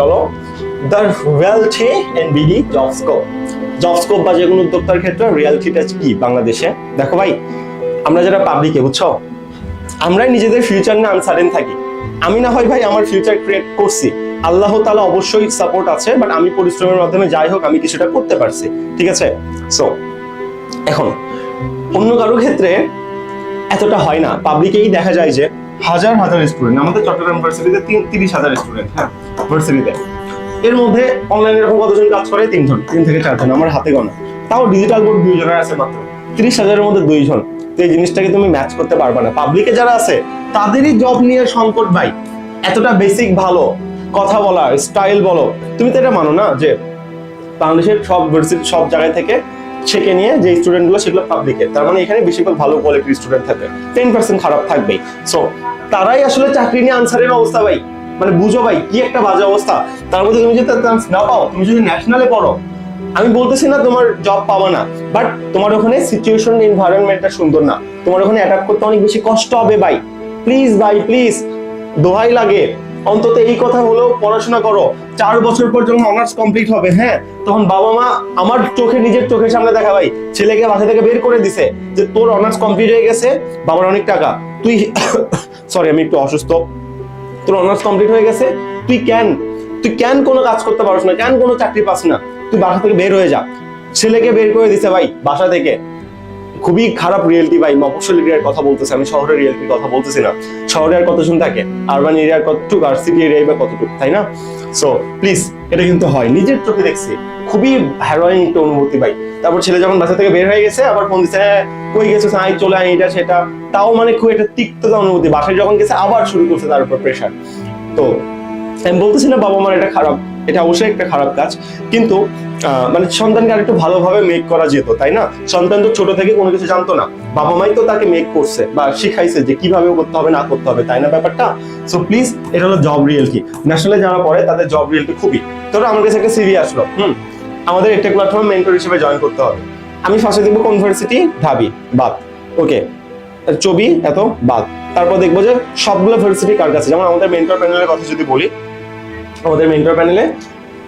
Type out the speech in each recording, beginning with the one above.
চলো। The reality and BD job scope job scope বা যে কোনো উদ্যোক্তার ক্ষেত্রে রিয়ালিটিটা কি বাংলাদেশে? দেখো ভাই, আমরা যারা পাবলিকে বুঝছ? আমরাই নিজেদের ফিউচার নিয়ে আনসার্টেন থাকি। আমি না হয় ভাই আমার ফিউচার ক্রিয়েট করছি। আল্লাহ তালা অবশ্যই সাপোর্ট আছে বাট আমি পরিশ্রমের মাধ্যমে যাই হোক, আমি কিছুটা করতে পারছি। ঠিক আছে? সো এখন, অন্য কারও ক্ষেত্রে এতটা হয় না। পাবলিকেই দেখা যায় যে হাজার হাজার স্টুডেন্ট আমাদের চট্টগ্রাম ভার্সিটিতে তিরিশ হাজার স্টুডেন্ট হ্যাঁ? ভার্সিটিতে। এর মধ্যে অনলাইনে এরকম কতজন কাজ করে? তিনজন, তিন থেকে চারজন, আমার হাতে গোনা তাও ডিজিটাল বোর্ড দুইজনের আছে মাত্র। তিরিশ হাজারের মধ্যে দুইজন। তো এই জিনিসটাকে তুমি ম্যাচ করতে পারবে না। পাবলিকে যারা আছে, তাদেরই জব নিয়ে সংকট ভাই। এতটা বেসিক ভালো। কথা বলা স্টাইল বলো। তুমি তো এটা মানো না যে বাংলাদেশের সব ভার্সিটি সব জায়গায় থেকে ছেকে নিয়ে যে স্টুডেন্টগুলো সেগুলো পাবলিকের তার মানে এখানে বেশিরভাগ ভালো কোয়ালিটির স্টুডেন্ট থাকে। টেন পার্সেন্ট খারাপ থাকবেই। সো তারাই আসলে চাকরি নিয়ে আনসারের অবস্থা ভাই। মানে বুঝো ভাই, কি একটা বাজে অবস্থা। তার মধ্যে তুমি যদি চান্স না পাও, তুমি যদি ন্যাশনালে পড়ো, আমি বলতেছি না তোমার জব পাবা না বাট তোমার ওখানে সিচুয়েশন এনভায়রনমেন্টটা সুন্দর না। তোমার ওখানে অ্যাটাক করতে অনেক বেশি কষ্ট হবে ভাই। প্লিজ ভাই প্লিজ দোহাই লাগে। অন্তত এই কথা হলেও পড়াশোনা করো। চার বছর পর যখন অনার্স কমপ্লিট হবে হ্যাঁ তখন বাবা মা আমার চোখে, নিজের চোখের সামনে দেখা ভাই, ছেলেকে বাসা থেকে বের করে দিছে যে তোর অনার্স কমপ্লিট হয়ে গেছে, বাবার অনেক টাকা। তুই সরি আমি একটু অসুস্থ। তোর অনার্স কমপ্লিট হয়ে গেছে, তুই কেন? তুই কেন কোনো কাজ করতে পারছ না, কেন কোনো চাকরি পাস না? তুই বাসা থেকে বের হয়ে যা। ছেলেকে বের করে দিছে ভাই, বাসা থেকে। খুবই খারাপ রিয়েলিটি ভাই মফসল এরিয়ার কথা বলতেছে, আমি শহরের রিয়েলিটির কথা বলতেছি না। শহরে আর কত কতজন থাকে? আরবান এরিয়ার কতটুক, আর সিটি এরিয়ায় বা কতটুক, তাই না? সো প্লিজ এটা কিন্তু হয়। নিজের চোখে দেখছি। খুবই হ্যারোইং একটা অনুভূতি ভাই। তারপর ছেলে যখন বাসা থেকে বের হয়ে গেছে, আবার ফোন দিচ্ছে হ্যাঁ কই গেছো আই চলে আই এটা সেটা। তাও মানে খুব একটা তিক্ততা অনুভূতি। বাসায় যখন গেছে, আবার শুরু করছে তার উপর প্রেশার তো আমি বলতেছি না বাবা মার এটা খারাপ, এটা অবশ্যই একটা খারাপ কাজ। কিন্তু মানে সন্তানকে আর একটু ভালোভাবে মেক করা যেত, তাই না? সন্তান তো ছোট থেকে কোনো কিছু জানতো না। বাবা মাই তো তাকে মেক করছে বা শিখাইছে যে কীভাবে করতে হবে, না করতে হবে, তাই না ব্যাপারটা? সো প্লিজ এটা হলো জব রিয়েলিটি ন্যাশনালে যারা পড়ে, তাদের জব রিয়েলিটি খুবই। ধরো আমার কাছে একটা সিভি আসলো, হুম? আমাদের একটা প্ল্যাটফর্মে মেন্টর হিসেবে জয়েন করতে হবে। আমি ফার্স্টে দেখব কোন ভার্সিটি ঢাবি, বাদ। ওকে ছবি এত বাদ। তারপর দেখব যে সবগুলো ভার্সিটি কার কাছে? যেমন আমাদের মেন্টর প্যানেলের কথা যদি বলি, আমাদের মেন্টর প্যানেলে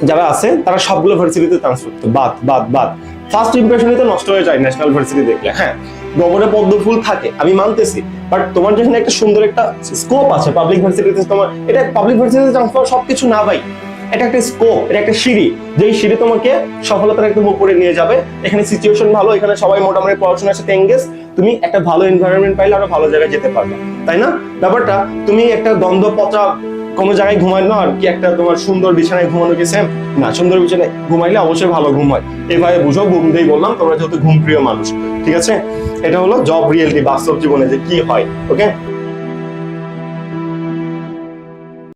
যারা আছে, তারা সবগুলো ভার্সিটিতে চান্স করতো। বাদ বাদ বাদ। ফার্স্ট ইমপ্রেশনই তো নষ্ট হয়ে যায় ন্যাশনাল ভার্সিটি দেখলে হ্যাঁ? গগনে পদ্ম ফুল থাকে, আমি মানতেছি। বাট তোমার যেখানে একটা সুন্দর একটা স্কোপ আছে পাবলিক ভার্সিটিতে তোমার, এটা পাবলিক ভার্সিটিতে পাওয়া সবকিছু না ভাই। এটা একটা স্কোপ এটা একটা সিঁড়ি। যেই সিঁড়ি তোমাকে সফলতার একদম উপরে নিয়ে যাবে। এখানে সিচুয়েশন ভালো, এখানে সবাই মোটামুটি পড়াশোনার সাথে এঙ্গেজ তুমি একটা ভালো এনভায়রনমেন্ট পাইলে আরও ভালো জায়গায় যেতে পারবে, তাই না? ব্যাপারটা, তুমি একটা দ্বন্দ্ব পচা কোনো জায়গায় ঘুমাইলো আর কি একটা তোমার সুন্দর বিছানায় ঘুমানো কি সেম না, সুন্দর বিছানায় ঘুমাইলে অবশ্যই ভালো ঘুম হয়। এভাবে বুঝো, ঘুম দিয়েই বললাম, তোমরা যেহেতু ঘুম প্রিয় মানুষ, ঠিক আছে? এটা হলো জব রিয়েলিটি বাস্তব জীবনে যে কি হয় ওকে